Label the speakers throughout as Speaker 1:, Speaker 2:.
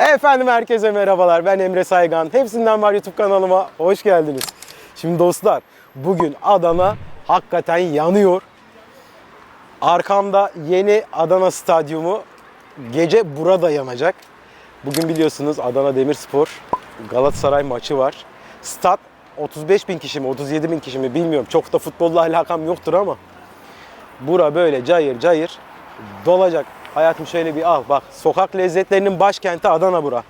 Speaker 1: Efendim herkese merhabalar. Ben Emre Saygan. Hepsinden var YouTube kanalıma. Hoş geldiniz. Şimdi dostlar bugün Adana hakikaten yanıyor. Arkamda yeni Adana Stadyumu gece burada yanacak. Bugün biliyorsunuz Adana Demirspor Galatasaray maçı var. Stat 35 bin kişi mi 37 bin kişi mi bilmiyorum. Çok da futbolla alakam yoktur ama bura böyle cayır cayır dolacak. Hayatım şöyle bir al bak. Sokak lezzetlerinin başkenti Adana bura.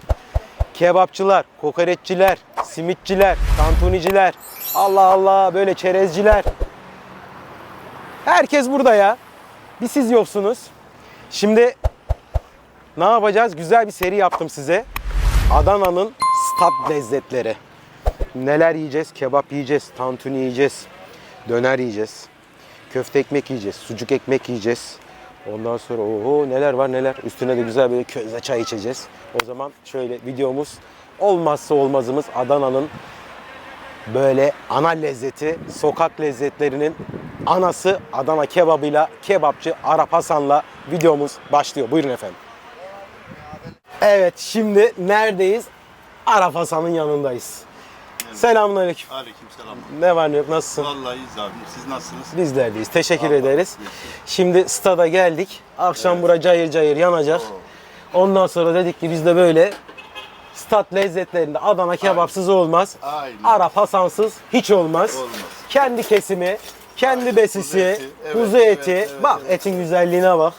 Speaker 1: Kebapçılar, kokoreççiler, simitçiler, tantuniciler, Allah Allah böyle çerezciler. Herkes burada ya. Bir siz yoksunuz. Şimdi ne yapacağız? Güzel bir seri yaptım size. Adana'nın stat lezzetleri. Neler yiyeceğiz? Kebap yiyeceğiz, tantuni yiyeceğiz, döner yiyeceğiz, köfte ekmek yiyeceğiz, sucuk ekmek yiyeceğiz. Ondan sonra oho neler var neler. Üstüne de güzel böyle közde çay içeceğiz. O zaman şöyle videomuz olmazsa olmazımız Adana'nın böyle ana lezzeti, sokak lezzetlerinin anası Adana kebabıyla kebapçı Arap Hasan'la videomuz başlıyor. Buyurun efendim. Evet şimdi neredeyiz? Arap Hasan'ın yanındayız. Selamünaleyküm.
Speaker 2: Aleykümselam.
Speaker 1: Ne var ne yok nasılsın?
Speaker 2: Vallahi iyiyiz abi. Siz nasılsınız?
Speaker 1: Bizlerdeyiz. Teşekkür
Speaker 2: Allah
Speaker 1: ederiz.
Speaker 2: olsun.
Speaker 1: Şimdi stada geldik. Akşam
Speaker 2: Evet.
Speaker 1: bura cayır cayır yanacak. Ondan sonra dedik ki biz de böyle stat lezzetlerinde Adana kebapsız olmaz.
Speaker 2: Aynen.
Speaker 1: Arap Hasansız hiç olmaz.
Speaker 2: Olmaz.
Speaker 1: Kendi kesimi, kendi besisi,
Speaker 2: eti, evet,
Speaker 1: kuzu
Speaker 2: evet,
Speaker 1: eti.
Speaker 2: evet,
Speaker 1: bak
Speaker 2: evet.
Speaker 1: etin güzelliğine bak.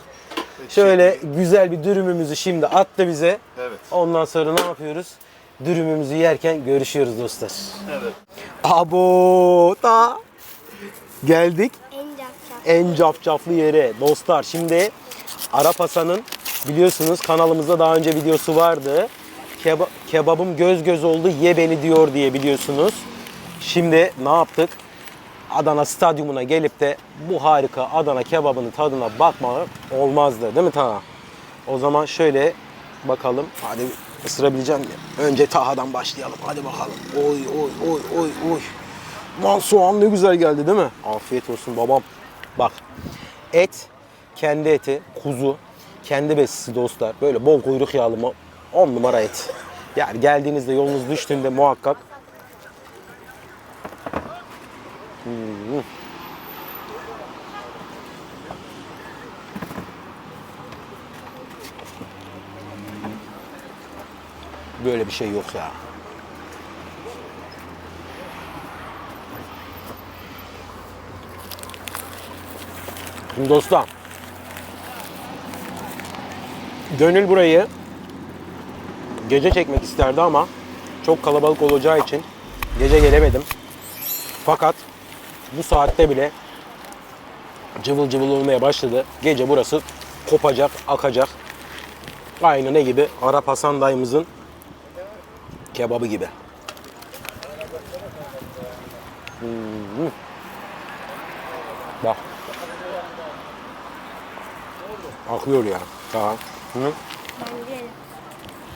Speaker 1: Şöyle güzel bir dürümümüzü şimdi attı bize.
Speaker 2: Evet.
Speaker 1: Ondan sonra ne yapıyoruz? Dürümümüzü yerken görüşüyoruz dostlar.
Speaker 2: Evet.
Speaker 1: Abo da geldik
Speaker 3: En capcap.
Speaker 1: en cafcaflı yere dostlar. Şimdi Arap Hasan'ın biliyorsunuz kanalımızda daha önce videosu vardı. Keba- kebabım göz göz oldu ye beni diyor diye biliyorsunuz. Şimdi ne yaptık? Adana stadyumuna gelip de bu harika Adana kebabının tadına bakmak olmazdı değil mi Taha? O zaman şöyle bakalım. Hadi ısırabileceğim mi? Önce Taha'dan başlayalım. Hadi bakalım. Oy oy oy oy oy. Lan soğan ne güzel geldi değil mi? Afiyet olsun babam. Bak et, kendi eti, kuzu, kendi besisi dostlar. Böyle bol kuyruk yağlı mı? 10 numara et. Yani geldiğinizde yolunuz düştüğünde muhakkak Böyle bir şey yok ya. Şimdi dostlar. Gönül burayı gece çekmek isterdi ama çok kalabalık olacağı için gece gelemedim. Fakat bu saatte bile cıvıl cıvıl olmaya başladı. Gece burası kopacak, akacak. Aynı ne gibi? Arap Hasan dayımızın kebabı gibi. Hmm. Bak. Akıyor ya. Tamam. Hı?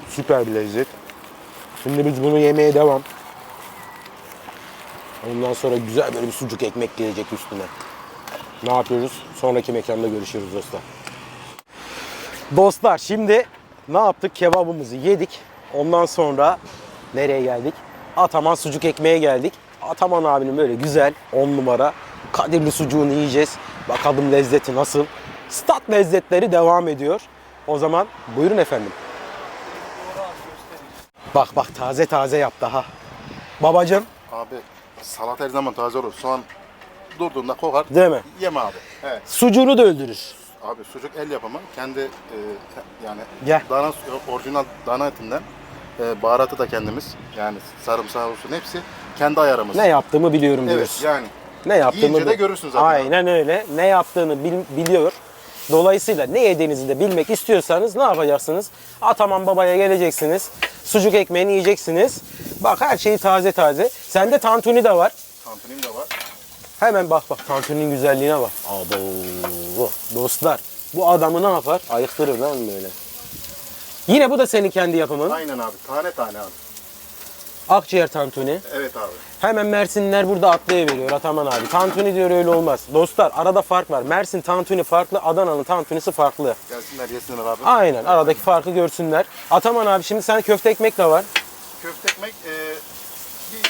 Speaker 1: Süper bir lezzet. Şimdi biz bunu yemeye devam. Ondan sonra güzel böyle bir sucuk ekmek gelecek üstüne. Ne yapıyoruz? Sonraki mekanda görüşürüz dostlar. Dostlar şimdi ne yaptık? Kebabımızı yedik. Ondan sonra nereye geldik? Ataman sucuk ekmeğe geldik. Ataman abinin böyle güzel 10 numara kadirli sucuğunu yiyeceğiz. Bakalım lezzeti nasıl? Stat lezzetleri devam ediyor. O zaman buyurun efendim. Bak bak taze taze yap daha. Babacım
Speaker 2: Abi salat her zaman taze olur. Soğan durduğunda kokar.
Speaker 1: değil mi?
Speaker 2: Yeme abi. Evet.
Speaker 1: Sucuğunu da öldürür.
Speaker 2: Abi sucuk el yapımı. Kendi e, yani
Speaker 1: Gel.
Speaker 2: dana orijinal dana etinden. E, baharatı da kendimiz. Yani sarımsağı olsun hepsi kendi ayarımız.
Speaker 1: Ne yaptığımı biliyorum diyoruz.
Speaker 2: Evet yani.
Speaker 1: Ne yaptığını
Speaker 2: Yiyince de görürsün zaten
Speaker 1: Aynen öyle. Ne yaptığını bil- biliyor. Dolayısıyla ne yediğinizi de bilmek istiyorsanız ne yapacaksınız? Ataman babaya geleceksiniz. Sucuk ekmeğini yiyeceksiniz. Bak her şeyi taze taze. Sende tantuni de var.
Speaker 2: Tantunim de var.
Speaker 1: Hemen bak bak tantuninin güzelliğine bak. Abo. Dostlar bu adamı ne yapar? Ayıktırır lan böyle. Yine bu da senin kendi yapımın.
Speaker 2: Aynen abi. Tane tane abi.
Speaker 1: Akciğer tantuni.
Speaker 2: Evet abi.
Speaker 1: Hemen Mersinliler burada atlayıveriyor Ataman abi. Tantuni diyor öyle olmaz. Dostlar arada fark var. Mersin tantuni farklı, Adana'nın tantunisi farklı.
Speaker 2: Gelsinler yesinler abi.
Speaker 1: Aynen aradaki farkı görsünler. Ataman abi şimdi sen köfte ekmek de var.
Speaker 2: Köfte ekmek e, bir,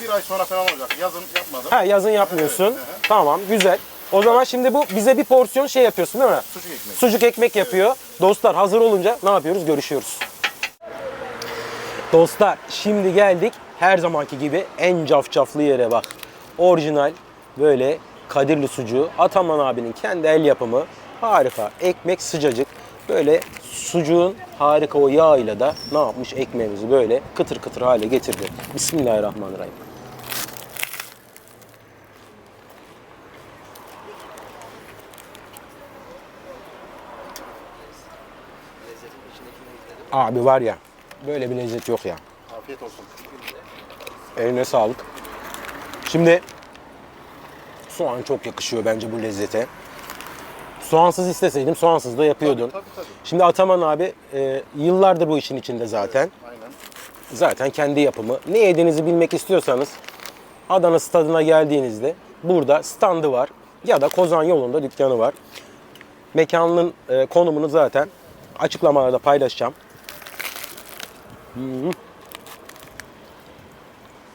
Speaker 2: bir, bir ay sonra falan olacak. Yazın yapmadım.
Speaker 1: Ha yazın yapmıyorsun.
Speaker 2: Evet, evet.
Speaker 1: Tamam güzel. O zaman şimdi bu bize bir porsiyon şey yapıyorsun değil mi?
Speaker 2: Sucuk ekmek.
Speaker 1: Sucuk ekmek yapıyor. Dostlar hazır olunca ne yapıyoruz? Görüşüyoruz. Dostlar şimdi geldik her zamanki gibi en cafcaflı yere bak. Orijinal böyle Kadirli sucuğu Ataman abinin kendi el yapımı harika ekmek sıcacık böyle sucuğun harika o yağıyla da ne yapmış ekmeğimizi böyle kıtır kıtır hale getirdi. Bismillahirrahmanirrahim. Abi var ya böyle bir lezzet yok ya.
Speaker 2: Afiyet olsun.
Speaker 1: Eline sağlık. Şimdi soğan çok yakışıyor bence bu lezzete. Soğansız isteseydim soğansız da yapıyordun.
Speaker 2: Tabii tabii.
Speaker 1: Şimdi Ataman abi e, yıllardır bu işin içinde zaten.
Speaker 2: Aynen.
Speaker 1: Zaten kendi yapımı. Ne yediğinizi bilmek istiyorsanız Adana stadına geldiğinizde burada standı var ya da Kozan yolunda dükkanı var. Mekanın e, konumunu zaten açıklamalarda paylaşacağım. Hı.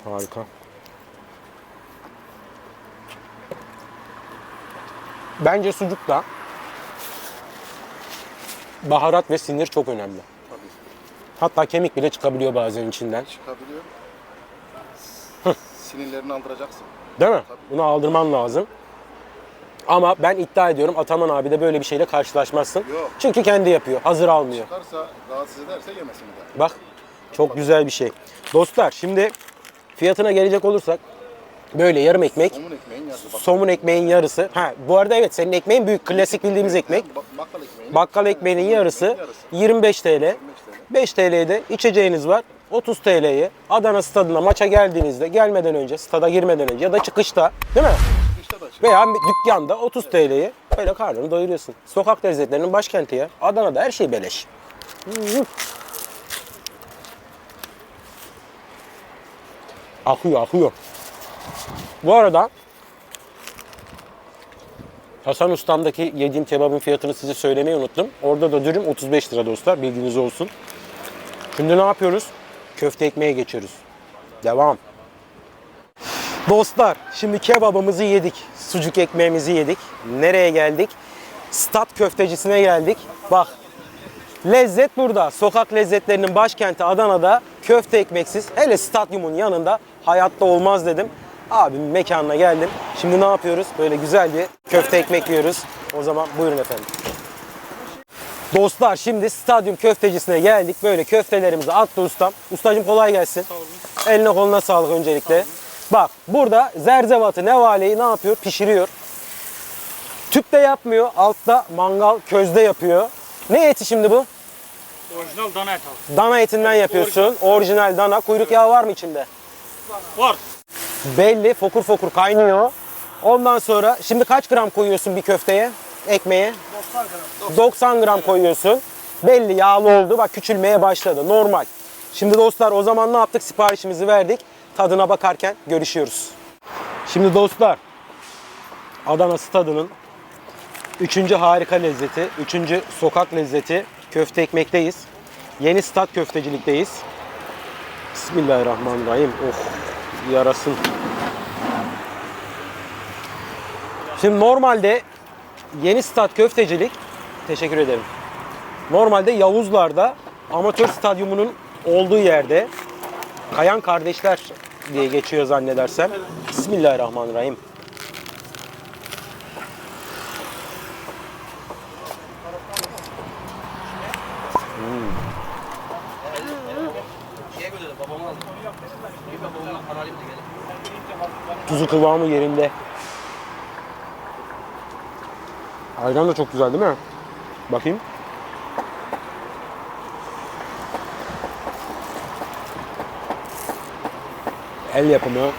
Speaker 1: Harika. Bence sucukta baharat ve sinir çok önemli.
Speaker 2: Tabii.
Speaker 1: Hatta kemik bile çıkabiliyor bazen içinden.
Speaker 2: Çıkabiliyor. Sinirlerini aldıracaksın.
Speaker 1: Değil mi? Bunu aldırman lazım. Ama ben iddia ediyorum Ataman abi de böyle bir şeyle karşılaşmazsın.
Speaker 2: Yok.
Speaker 1: Çünkü kendi yapıyor. Hazır almıyor.
Speaker 2: Çıkarsa rahatsız ederse yemesin daha.
Speaker 1: Bak çok güzel bir şey. Dostlar şimdi fiyatına gelecek olursak böyle yarım ekmek,
Speaker 2: Somun ekmeğin yarısı.
Speaker 1: Somun ekmeğin yarısı. Ha bu arada evet senin ekmeğin büyük klasik bildiğimiz ekmek.
Speaker 2: Ba- Bakkal ekmeğin.
Speaker 1: Bakkal ekmeğinin yarısı
Speaker 2: yarısı.
Speaker 1: 25 TL.
Speaker 2: 25 TL.
Speaker 1: 5 TL'de içeceğiniz var. 30 TL'ye Adana stadına maça geldiğinizde gelmeden önce stada girmeden önce ya da çıkışta değil mi?
Speaker 2: De.
Speaker 1: Veya dükkanda 30 TL'ye böyle karnını doyuruyorsun. Sokak lezzetlerinin başkenti ya. Adana'da her şey beleş. Hı hı. Akıyor akıyor. Bu arada Hasan Ustam'daki yediğim kebabın fiyatını size söylemeyi unuttum. Orada da dürüm 35 lira dostlar bilginiz olsun. Şimdi ne yapıyoruz? Köfte ekmeğe geçiyoruz. Devam. Dostlar şimdi kebabımızı yedik. Sucuk ekmeğimizi yedik. Nereye geldik? Stat köftecisine geldik. Bak lezzet burada. Sokak lezzetlerinin başkenti Adana'da köfte ekmeksiz hele stadyumun yanında hayatta olmaz dedim. Abim mekanına geldim. Şimdi ne yapıyoruz? Böyle güzel bir köfte ekmek yiyoruz. O zaman buyurun efendim. Dostlar şimdi stadyum köftecisine geldik. Böyle köftelerimizi attı ustam. Ustacım kolay gelsin. Eline koluna sağlık öncelikle. Bak burada zerzevatı, nevaleyi ne yapıyor? Pişiriyor. Tüpte yapmıyor. Altta mangal közde yapıyor. Ne eti şimdi bu?
Speaker 4: Orijinal dana et abi.
Speaker 1: Dana etinden yapıyorsun. Orijinal dana. Kuyruk yağı var mı içinde?
Speaker 4: Var.
Speaker 1: Belli. Fokur fokur kaynıyor. Ondan sonra şimdi kaç gram koyuyorsun bir köfteye? Ekmeğe?
Speaker 4: 90 gram.
Speaker 1: 90 gram koyuyorsun. Belli yağlı oldu. Bak küçülmeye başladı. Normal. Şimdi dostlar o zaman ne yaptık? Siparişimizi verdik. Tadına bakarken görüşüyoruz. Şimdi dostlar Adana stadının üçüncü harika lezzeti, üçüncü sokak lezzeti köfte ekmekteyiz. Yeni stat köftecilikteyiz. Bismillahirrahmanirrahim. Oh yarasın. Şimdi normalde yeni stat köftecilik teşekkür ederim. Normalde Yavuzlar'da amatör stadyumunun olduğu yerde Kayan Kardeşler diye geçiyor zannedersem. Bismillahirrahmanirrahim. Tuzu kıvamı yerinde. Ayran da çok güzel değil mi? Bakayım. El yapımı.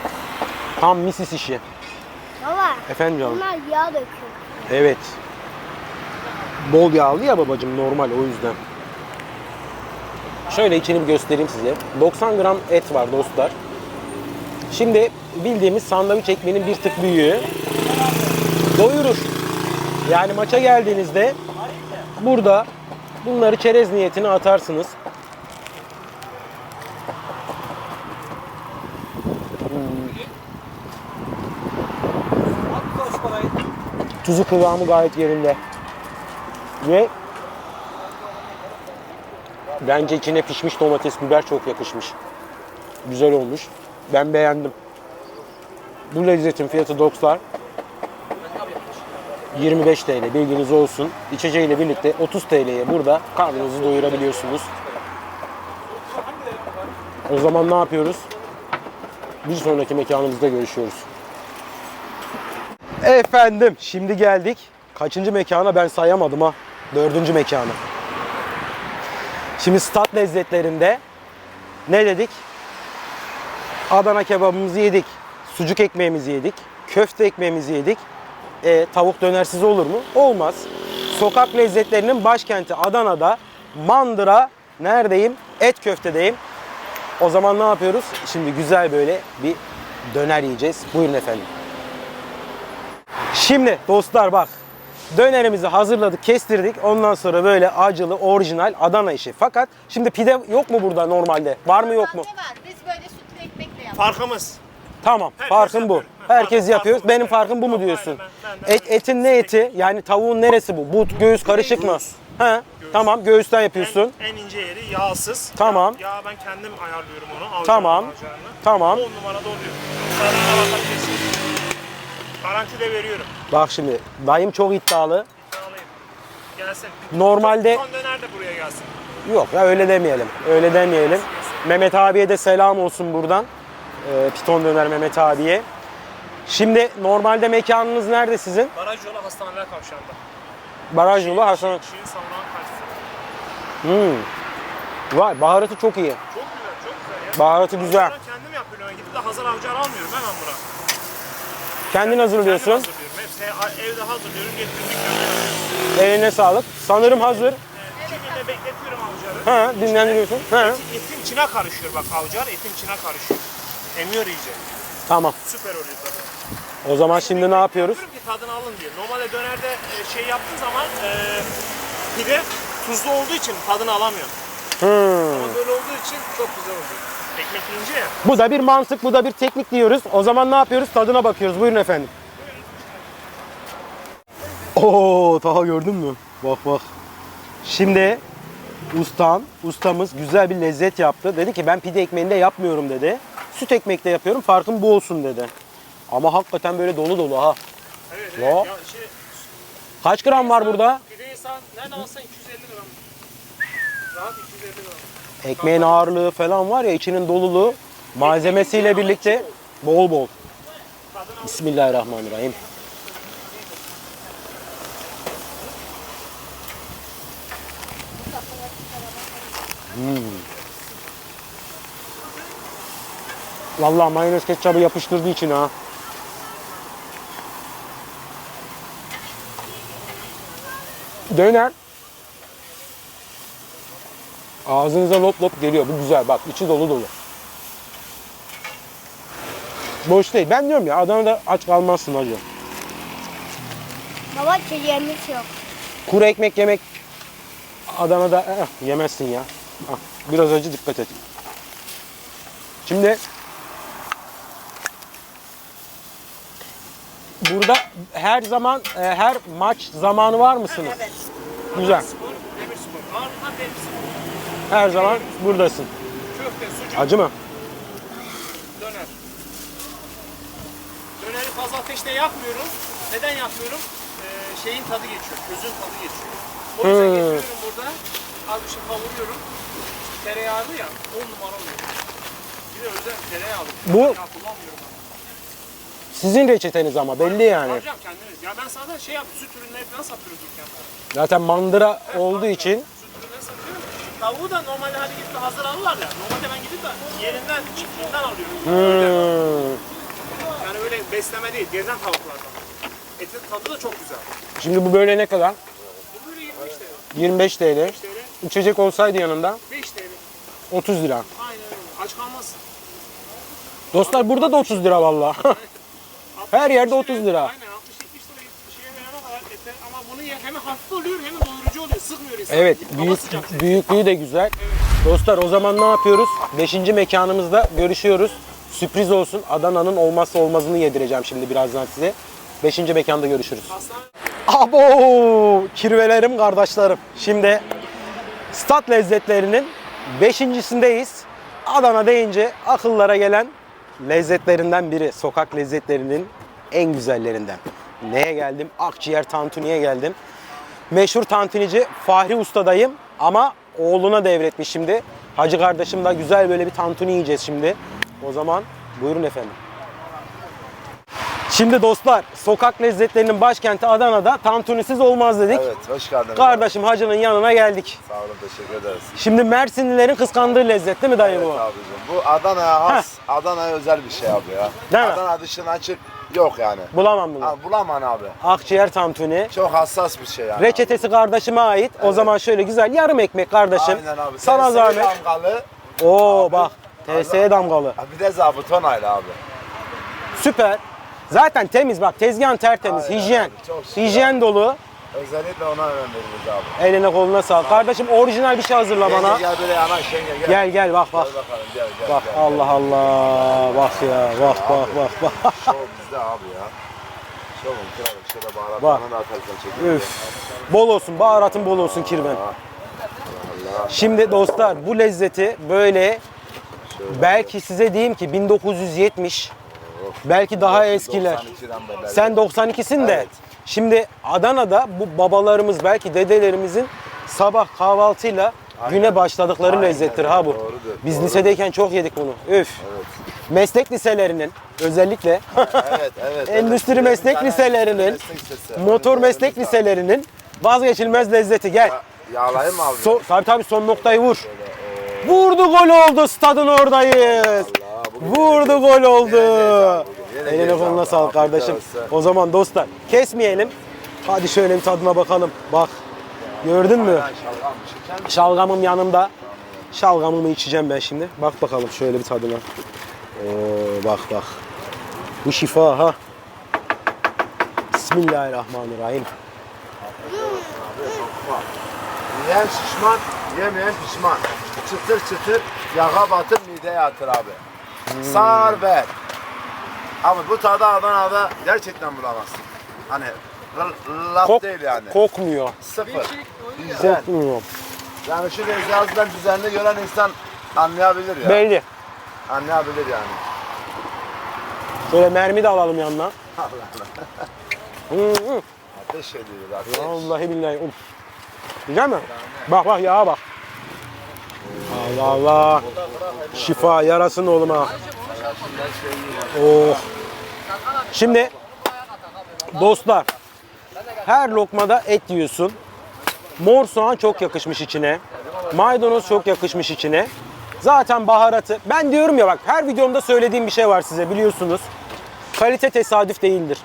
Speaker 1: Tam misis işi.
Speaker 3: Baba
Speaker 1: Efendim canım.
Speaker 3: bunlar yağ döküyor.
Speaker 1: Evet. Bol yağlı ya babacım normal o yüzden. Şöyle içini bir göstereyim size. 90 gram et var dostlar. Şimdi bildiğimiz sandviç ekmeğinin bir tık büyüğü. Doyurur. Yani maça geldiğinizde burada bunları çerez niyetine atarsınız. Tuzu kıvamı gayet yerinde. Ve bence içine pişmiş domates, biber çok yakışmış. Güzel olmuş. Ben beğendim. Bu lezzetin fiyatı 90. 25 TL bilginiz olsun. İçeceğiyle birlikte 30 TL'ye burada karnınızı doyurabiliyorsunuz. O zaman ne yapıyoruz? Bir sonraki mekanımızda görüşüyoruz. Efendim şimdi geldik. Kaçıncı mekana ben sayamadım ha. Dördüncü mekana. Şimdi stat lezzetlerinde ne dedik? Adana kebabımızı yedik. Sucuk ekmeğimizi yedik. Köfte ekmeğimizi yedik. E, tavuk dönersiz olur mu? Olmaz. Sokak lezzetlerinin başkenti Adana'da mandıra neredeyim? Et köftedeyim. O zaman ne yapıyoruz? Şimdi güzel böyle bir döner yiyeceğiz. Buyurun efendim. Şimdi dostlar bak. Dönerimizi hazırladık, kestirdik. Ondan sonra böyle acılı, orijinal Adana işi. Fakat şimdi pide yok mu burada normalde? Var mı yok mu?
Speaker 3: Ne var? Biz böyle sütlü ekmekle yaptık.
Speaker 4: Farkımız.
Speaker 1: Tamam,
Speaker 4: Herkes
Speaker 1: farkın bu. Herkes
Speaker 4: Farkın-
Speaker 1: yapıyor.
Speaker 4: farkın
Speaker 1: Benim farkım bu mu diyorsun?
Speaker 4: ben- ben de
Speaker 1: Et, etin ne eti? Yani tavuğun neresi bu? But, göğüs karışık mı? He, tamam göğüsten yapıyorsun.
Speaker 4: En, en ince yeri yağsız.
Speaker 1: Tamam.
Speaker 4: Ya, yağı ben kendim ayarlıyorum onu.
Speaker 1: Tamam.
Speaker 4: avcılarını.
Speaker 1: Tamam.
Speaker 4: 10 numarada oluyor. Garanti de veriyorum.
Speaker 1: Bak şimdi dayım çok iddialı.
Speaker 4: İddialıyım. Gelsin.
Speaker 1: Normalde
Speaker 4: Son döner de buraya gelsin.
Speaker 1: yok ya öyle demeyelim. Öyle demeyelim. Mehmet abiye de selam olsun buradan. Ee, Piton döner Mehmet abiye. Şimdi normalde mekanınız nerede sizin?
Speaker 4: Baraj yolu hastaneler kavşağında.
Speaker 1: Baraj yolu Hasan.
Speaker 4: Şirin savunan karşısında.
Speaker 1: Hmm. Vay baharatı çok iyi.
Speaker 4: Çok güzel, çok güzel ya.
Speaker 1: Baharatı güzel.
Speaker 4: Ben kendim yapıyorum. Ben gidip de hazır avcılar almıyorum hemen bura.
Speaker 1: Kendin hazırlıyorsun.
Speaker 4: Kendim hazırlıyorum. Hepsini evde hazırlıyorum, getiriyorum dükkanına.
Speaker 1: Eline sağlık. Sanırım hazır.
Speaker 4: İki günde bekletiyorum avcıları.
Speaker 1: Ha, dinlendiriyorsun. Ha.
Speaker 4: Etin içine karışıyor bak avcılar etin içine karışıyor. Emiyor iyice.
Speaker 1: Tamam.
Speaker 4: Süper oluyor tadı.
Speaker 1: O zaman şimdi ne yapıyoruz?
Speaker 4: Diyorum ki tadını alın diye. Normalde dönerde e, şey yaptığın zaman e, pide tuzlu olduğu için tadını alamıyor.
Speaker 1: Hmm.
Speaker 4: Ama böyle olduğu için çok güzel oluyor. Ekmek ince ya.
Speaker 1: Bu da bir mantık, bu da bir teknik diyoruz. O zaman ne yapıyoruz? Tadına bakıyoruz. Buyurun efendim. Oo, Taha gördün mü? Bak bak. Şimdi ustam, ustamız güzel bir lezzet yaptı. Dedi ki ben pide ekmeğinde yapmıyorum dedi. Süt ekmekte yapıyorum. Farkım bu olsun dedi. Ama hakikaten böyle dolu dolu ha.
Speaker 4: Evet, evet. Ya şey,
Speaker 1: Kaç gram var burada?
Speaker 4: pideyi sen nereden alsan 250 gram. Rahat 250 gram.
Speaker 1: Ekmeğin ağırlığı falan var ya içinin doluluğu malzemesiyle birlikte bol bol. Bismillahirrahmanirrahim. Hmm. Vallahi mayonez ketçabı yapıştırdığı için ha. Döner Ağzınıza lop lop geliyor. Bu güzel. Bak içi dolu dolu. Boş değil. Ben diyorum ya Adana'da aç kalmazsın hacı.
Speaker 3: Baba çiğnemiz yok.
Speaker 1: Kuru ekmek yemek Adana'da eh, yemezsin ya. Ah, biraz acı dikkat et. Şimdi burada her zaman eh, her maç zamanı var mısınız?
Speaker 4: Evet.
Speaker 1: Güzel.
Speaker 4: Spor, demir spor. Ağırlıklar demir spor.
Speaker 1: Her zaman buradasın.
Speaker 4: Köfte, sucuk,
Speaker 1: Acı mı?
Speaker 4: döner. Döneri fazla ateşte yakmıyorum. Neden yakmıyorum? Ee, şeyin tadı geçiyor, közün tadı geçiyor. O yüzden
Speaker 1: Hmm.
Speaker 4: getiriyorum burada. Az bir şey kavuruyorum. Tereyağlı ya, 10 numara oluyor. Bir de özel tereyağı.
Speaker 1: Bu-
Speaker 4: Yağ kullanmıyorum.
Speaker 1: Sizin reçeteniz ama belli yani.
Speaker 4: Hocam kendiniz. Ya ben sana şey yap, süt ürünleri falan satıyorum dükkanda.
Speaker 1: Zaten mandıra olduğu için
Speaker 4: Süt ürünleri satıyorum. Tavuğu da normalde hadi gidip de hazır alırlar ya. Normalde ben gidip de yerinden, çiftliğinden alıyorum.
Speaker 1: Hmm.
Speaker 4: Yani öyle besleme değil, gezen tavuklardan. Etin tadı da çok güzel.
Speaker 1: Şimdi bu böyle ne kadar?
Speaker 4: Bu böyle 25 TL.
Speaker 1: 25 TL.
Speaker 4: 5 TL,
Speaker 1: İçecek olsaydı yanında
Speaker 4: 5 TL.
Speaker 1: 30 lira.
Speaker 4: Aynen öyle. Aç kalmazsın.
Speaker 1: Dostlar burada da 30 lira vallahi. Her yerde 30 lira.
Speaker 4: Aynen 60-70 lira şeye verene kadar yeter. Ama bunu ye- hem hafif oluyor hem doyurucu oluyor. Sıkmıyor insanı.
Speaker 1: Evet, büyük, büyüklüğü de güzel. Dostlar o zaman ne yapıyoruz? Beşinci mekanımızda görüşüyoruz. Sürpriz olsun. Adana'nın olmazsa olmazını yedireceğim şimdi birazdan size. Beşinci mekanda görüşürüz.
Speaker 4: Hastane
Speaker 1: Abo! Kirvelerim, kardeşlerim. Şimdi stat lezzetlerinin beşincisindeyiz. Adana deyince akıllara gelen lezzetlerinden biri. Sokak lezzetlerinin en güzellerinden. Neye geldim? Akciğer tantuniye geldim. Meşhur tantunici Fahri Usta'dayım ama oğluna devretmiş şimdi. Hacı kardeşim de güzel böyle bir tantuni yiyeceğiz şimdi. O zaman buyurun efendim. Şimdi dostlar sokak lezzetlerinin başkenti Adana'da tantunisiz olmaz dedik.
Speaker 5: Evet, hoş geldin.
Speaker 1: Kardeşim hacının yanına geldik.
Speaker 5: Sağ olun, teşekkür ederiz.
Speaker 1: Şimdi Mersinlilerin kıskandığı lezzet değil mi dayı
Speaker 5: Evet
Speaker 1: bu?
Speaker 5: abicim, bu Adana'ya has, Adana'ya özel bir şey abi ya.
Speaker 1: Değil mi?
Speaker 5: Adana dışına açık yok yani.
Speaker 1: Bulamam bunu.
Speaker 5: Ha, bulamam abi.
Speaker 1: Akciğer tantuni.
Speaker 5: Çok hassas bir şey yani.
Speaker 1: Reçetesi kardeşime ait. O zaman şöyle güzel yarım ekmek kardeşim.
Speaker 5: Aynen abi.
Speaker 1: Sana zahmet.
Speaker 5: damgalı.
Speaker 1: Oo bak. TSE damgalı.
Speaker 5: Bir de zabıton aylı abi.
Speaker 1: Süper. Zaten temiz bak tezgahın tertemiz.
Speaker 5: Aynen
Speaker 1: hijyen.
Speaker 5: çok şükür
Speaker 1: Hijyen dolu.
Speaker 5: Özellikle ona önem veririz abi.
Speaker 1: Eline koluna sağlık. Kardeşim orijinal bir şey hazırla
Speaker 5: Yenge
Speaker 1: bana.
Speaker 5: Gel böyle yana şenge gel.
Speaker 1: Gel gel bak bak.
Speaker 5: Gel bakalım gel gel.
Speaker 1: Bak
Speaker 5: gel,
Speaker 1: Allah Allah. Bak ya. Bak bak bak bak.
Speaker 5: Şov bizde abi ya. Şovun kralı.
Speaker 1: Bak.
Speaker 5: baharatlarını da atarsan çekiyor.
Speaker 1: Üf. Bol olsun. Baharatın bol olsun kirven. Şimdi dostlar bu lezzeti böyle belki size diyeyim ki 1970 belki daha eskiler.
Speaker 5: 92'den beri.
Speaker 1: Sen 92'sin de.
Speaker 5: Evet.
Speaker 1: Şimdi Adana'da bu babalarımız belki dedelerimizin sabah kahvaltıyla güne başladıkları
Speaker 5: Aynen,
Speaker 1: lezzettir ha bu.
Speaker 5: doğrudur,
Speaker 1: Biz
Speaker 5: doğrudur.
Speaker 1: lisedeyken çok yedik bunu. Üf.
Speaker 5: Evet.
Speaker 1: Meslek liselerinin özellikle
Speaker 5: Evet, evet.
Speaker 1: Endüstri
Speaker 5: evet.
Speaker 1: meslek liselerinin,
Speaker 5: meslek lisesi.
Speaker 1: motor meslek liselerinin vazgeçilmez lezzeti. Gel.
Speaker 5: Ya- Yağlayayım abi?
Speaker 1: So, tabii tabii son noktayı vur. Vurdu gol oldu stadın oradayız.
Speaker 5: bugün
Speaker 1: Vurdu gol oldu. Eline koluna sağlık kardeşim. O zaman dostlar kesmeyelim. Hadi şöyle bir tadına bakalım. Bak. Gördün mü? Şalgamım yanımda. Şalgamımı içeceğim ben şimdi. Bak bakalım şöyle bir tadına. Oo, bak bak. Bu şifa ha. Bismillahirrahmanirrahim.
Speaker 5: Yiyen şişman, yemeyen pişman. Çıtır çıtır, yağa batır, mideye atır abi. Sar ver. Abi bu tadı Adana'da gerçekten bulamazsın. Hani laf
Speaker 1: Kok-
Speaker 5: değil yani.
Speaker 1: Kokmuyor.
Speaker 5: Sıfır. Güzel.
Speaker 1: Kokmuyor.
Speaker 5: Yani şu yazılan düzenli gören insan anlayabilir ya.
Speaker 1: Belli.
Speaker 5: Anlayabilir yani.
Speaker 1: Şöyle mermi de alalım yanına. Hı hı.
Speaker 5: Ateş ediyor ateş.
Speaker 1: Vallahi billahi. Uf. Güzel mi? Bak bak yağa bak. Allah Allah. Şifa yarasın oğluma. Oh. Şimdi dostlar her lokmada et yiyorsun. Mor soğan çok yakışmış içine. Maydanoz çok yakışmış içine. Zaten baharatı. Ben diyorum ya bak her videomda söylediğim bir şey var size biliyorsunuz. Kalite tesadüf değildir.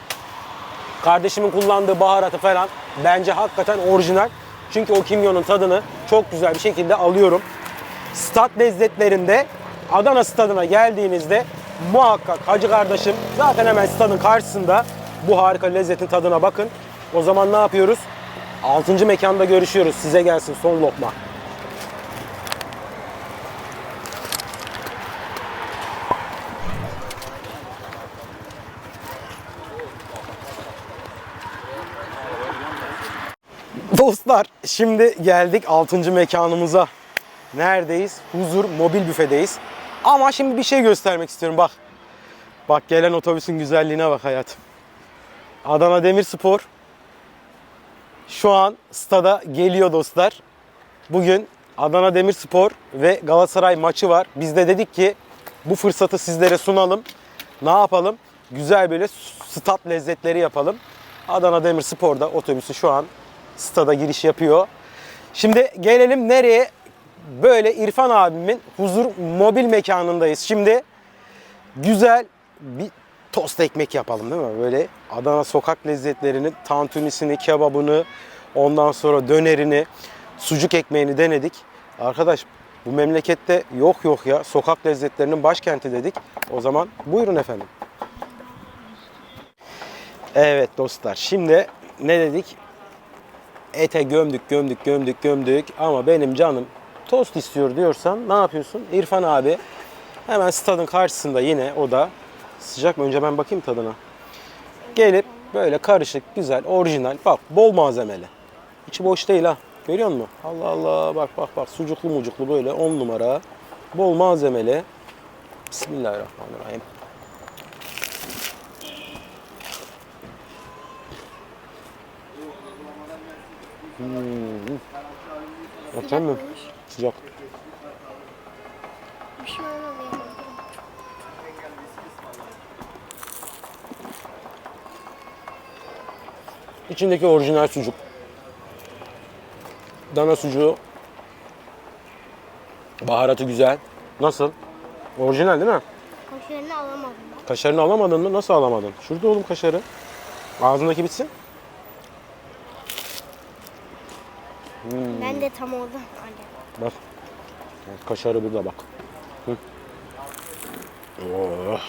Speaker 1: Kardeşimin kullandığı baharatı falan bence hakikaten orijinal. Çünkü o kimyonun tadını çok güzel bir şekilde alıyorum. Stat lezzetlerinde Adana stadına geldiğinizde muhakkak Hacı kardeşim zaten hemen stadın karşısında bu harika lezzetin tadına bakın. O zaman ne yapıyoruz? 6. mekanda görüşüyoruz. Size gelsin son lokma. Dostlar şimdi geldik 6. mekanımıza. Neredeyiz? Huzur Mobil Büfe'deyiz. Ama şimdi bir şey göstermek istiyorum bak. Bak gelen otobüsün güzelliğine bak hayatım. Adana Demirspor şu an stada geliyor dostlar. Bugün Adana Demirspor ve Galatasaray maçı var. Biz de dedik ki bu fırsatı sizlere sunalım. Ne yapalım? Güzel böyle stat lezzetleri yapalım. Adana Demirspor da otobüsü şu an stada giriş yapıyor. Şimdi gelelim nereye? Böyle İrfan abimin huzur mobil mekanındayız. Şimdi güzel bir tost ekmek yapalım değil mi? Böyle Adana sokak lezzetlerini, tantunisini, kebabını, ondan sonra dönerini, sucuk ekmeğini denedik. Arkadaş Bu memlekette yok yok ya sokak lezzetlerinin başkenti dedik. O zaman buyurun efendim. Evet dostlar şimdi ne dedik? Ete gömdük gömdük gömdük gömdük ama benim canım tost istiyor diyorsan ne yapıyorsun? İrfan abi hemen stadın karşısında yine o da sıcak mı? Önce ben bakayım tadına. Gelip böyle karışık, güzel, orijinal. Bak bol malzemeli. İçi boş değil ha. Görüyor musun? Allah Allah bak bak bak sucuklu mucuklu böyle 10 numara. Bol malzemeli. Bismillahirrahmanirrahim. Hmm. Efendim? Sıcak.
Speaker 3: Bir şey yani.
Speaker 1: İçindeki orijinal sucuk. Dana sucuğu. Baharatı güzel. Nasıl? Orijinal değil mi?
Speaker 3: Kaşarını alamadım ben.
Speaker 1: Kaşarını alamadın mı? Nasıl alamadın? Şurada oğlum kaşarı. Ağzındaki bitsin.
Speaker 3: Ben de tam oradan aldım.
Speaker 1: Bak. Kaşarı burada bak. Hı. Oh.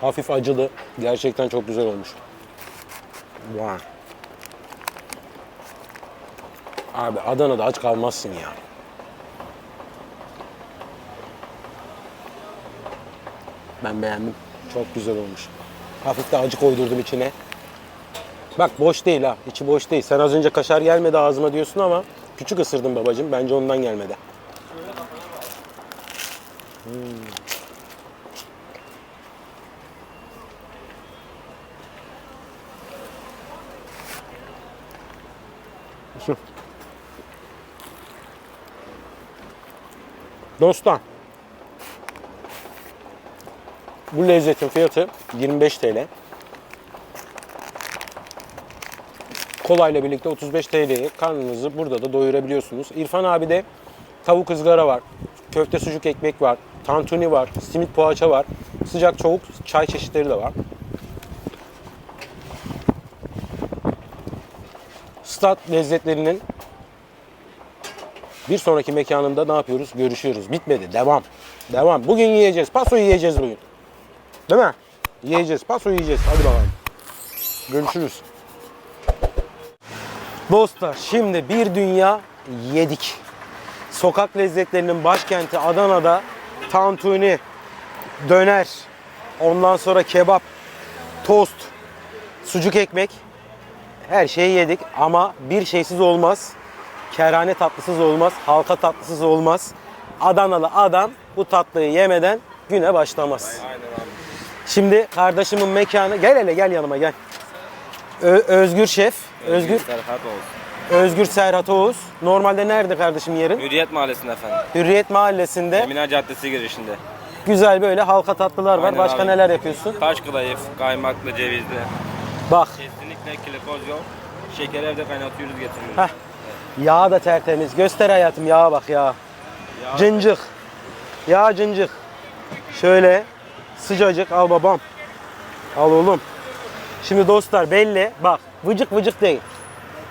Speaker 1: Hafif acılı. Gerçekten çok güzel olmuş. Vay. Abi Adana'da aç kalmazsın ya. Ben beğendim. Çok güzel olmuş. Hafif de acı koydurdum içine. Bak boş değil ha. içi boş değil. Sen az önce kaşar gelmedi ağzıma diyorsun ama küçük ısırdın babacığım. Bence ondan gelmedi. Hmm. Dostlar. Bu lezzetin fiyatı 25 TL. Kolayla birlikte 35 TL'ye karnınızı burada da doyurabiliyorsunuz. İrfan abi de tavuk ızgara var, köfte sucuk ekmek var, tantuni var, simit poğaça var, sıcak soğuk çay çeşitleri de var. Stat lezzetlerinin bir sonraki mekanında ne yapıyoruz? Görüşüyoruz. Bitmedi. Devam. Devam. Bugün yiyeceğiz. Paso yiyeceğiz bugün. Değil mi? Yiyeceğiz. Paso yiyeceğiz. Hadi bakalım. Görüşürüz. Dostlar şimdi bir dünya yedik. Sokak lezzetlerinin başkenti Adana'da tantuni, döner, ondan sonra kebap, tost, sucuk ekmek her şeyi yedik ama bir şeysiz olmaz. Kerane tatlısız olmaz, halka tatlısız olmaz. Adanalı adam bu tatlıyı yemeden güne başlamaz. Şimdi kardeşimin mekanı gel hele gel yanıma gel. Ö- Özgür Şef, Özgür
Speaker 6: Serhat olsun.
Speaker 1: Özgür Serhat Oğuz. Normalde nerede kardeşim yerin?
Speaker 6: Hürriyet Mahallesi'nde efendim.
Speaker 1: Hürriyet Mahallesi'nde
Speaker 6: Emine Caddesi girişinde.
Speaker 1: güzel böyle halka tatlılar var.
Speaker 6: Aynen
Speaker 1: Başka
Speaker 6: abi.
Speaker 1: neler yapıyorsun?
Speaker 6: Taş kıdayıf, kaymaklı, cevizli.
Speaker 1: Bak
Speaker 6: Kesinlikle glikoz yok. Şekeri evde kaynatıyoruz getiriyoruz.
Speaker 1: Heh. yağ da tertemiz. Göster hayatım yağa bak ya.
Speaker 6: Yağ-
Speaker 1: Cıncık. Yağ cıncık. Şöyle sıcacık al babam. Al oğlum. Şimdi dostlar belli. Bak vıcık vıcık değil.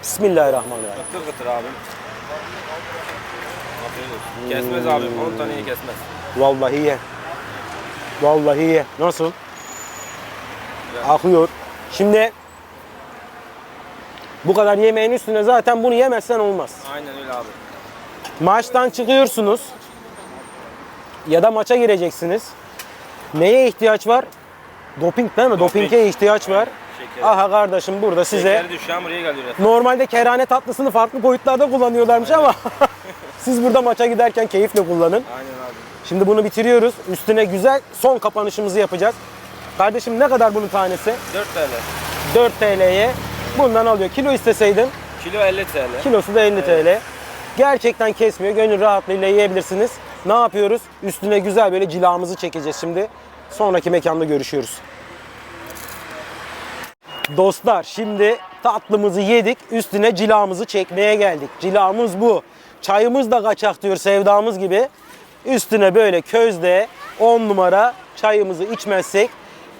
Speaker 1: Bismillahirrahmanirrahim.
Speaker 6: Kıtır kıtır abim. Kesmez abim. 10 taneyi kesmez.
Speaker 1: Vallahi ye. Vallahi ye. Nasıl? Akıyor. Şimdi bu kadar yemeğin üstüne zaten bunu yemezsen olmaz.
Speaker 6: Aynen öyle abi.
Speaker 1: Maçtan çıkıyorsunuz ya da maça gireceksiniz. Neye ihtiyaç var? Doping değil mi?
Speaker 6: Doping.
Speaker 1: Dopinge ihtiyaç var. Aha kardeşim burada size
Speaker 6: Şekeri düşüyor buraya geliyor efendim.
Speaker 1: normalde kerane tatlısını farklı boyutlarda kullanıyorlarmış ama siz burada maça giderken keyifle kullanın.
Speaker 6: Aynen abi.
Speaker 1: Şimdi bunu bitiriyoruz. Üstüne güzel son kapanışımızı yapacağız. Kardeşim ne kadar bunun tanesi?
Speaker 6: 4 TL.
Speaker 1: 4 TL'ye bundan alıyor. Kilo isteseydin
Speaker 6: Kilo 50 TL.
Speaker 1: kilosu da 50 TL. Gerçekten kesmiyor. Gönül rahatlığıyla yiyebilirsiniz. Ne yapıyoruz? Üstüne güzel böyle cilamızı çekeceğiz şimdi. Sonraki mekanda görüşüyoruz. Dostlar şimdi tatlımızı yedik. Üstüne cilamızı çekmeye geldik. Cilamız bu. Çayımız da kaçak diyor sevdamız gibi. Üstüne böyle közde 10 numara çayımızı içmezsek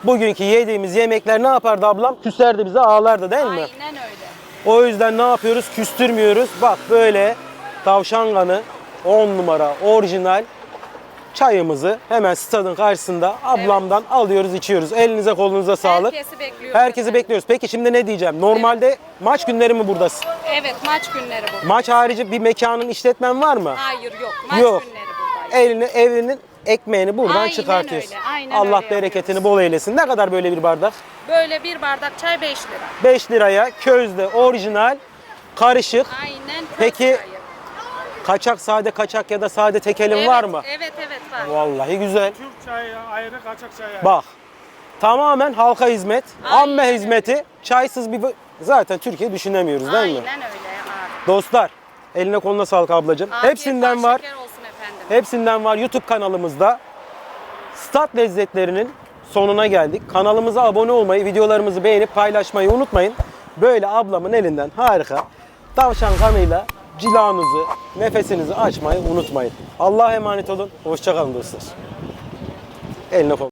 Speaker 1: bugünkü yediğimiz yemekler ne yapardı ablam? Küserdi bize ağlardı değil mi?
Speaker 7: Aynen öyle.
Speaker 1: O yüzden ne yapıyoruz? Küstürmüyoruz. Bak böyle tavşan kanı 10 numara orijinal çayımızı hemen stadın karşısında ablamdan alıyoruz içiyoruz. Elinize kolunuza sağlık.
Speaker 7: Herkesi bekliyoruz.
Speaker 1: Herkesi bekliyoruz. Peki şimdi ne diyeceğim? Normalde maç günleri mi buradasın?
Speaker 7: Evet maç günleri bu.
Speaker 1: Maç harici bir mekanın işletmen var mı?
Speaker 7: Hayır yok. Maç
Speaker 1: Yok.
Speaker 7: günleri.
Speaker 1: Elini, evinin ekmeğini buradan
Speaker 7: Aynen
Speaker 1: çıkartıyorsun.
Speaker 7: öyle, aynen
Speaker 1: Allah
Speaker 7: öyle
Speaker 1: bereketini bol eylesin. Ne kadar böyle bir bardak?
Speaker 7: Böyle bir bardak çay 5 lira.
Speaker 1: 5 liraya közde orijinal karışık.
Speaker 7: Aynen.
Speaker 1: Peki,
Speaker 7: çayı.
Speaker 1: Kaçak sade kaçak ya da sade tekelin
Speaker 7: Evet,
Speaker 1: var mı?
Speaker 7: Evet evet var.
Speaker 1: Vallahi güzel.
Speaker 4: Türk çayı ayrı, kaçak çayı ayrı.
Speaker 1: Bak. Tamamen halka hizmet,
Speaker 7: Aynen
Speaker 1: amme hizmeti. Çaysız bir zaten Türkiye düşünemiyoruz değil mi?
Speaker 7: Aynen öyle abi.
Speaker 1: Dostlar, eline koluna sağlık ablacığım.
Speaker 7: Afiyet
Speaker 1: Hepsinden var.
Speaker 7: Şeker olsun efendim.
Speaker 1: Hepsinden var YouTube kanalımızda. Stat lezzetlerinin sonuna geldik. Kanalımıza abone olmayı, videolarımızı beğenip paylaşmayı unutmayın. Böyle ablamın elinden harika tavşan kanıyla cilanızı, nefesinizi açmayı unutmayın. Allah'a emanet olun. Hoşçakalın dostlar. Eline kol.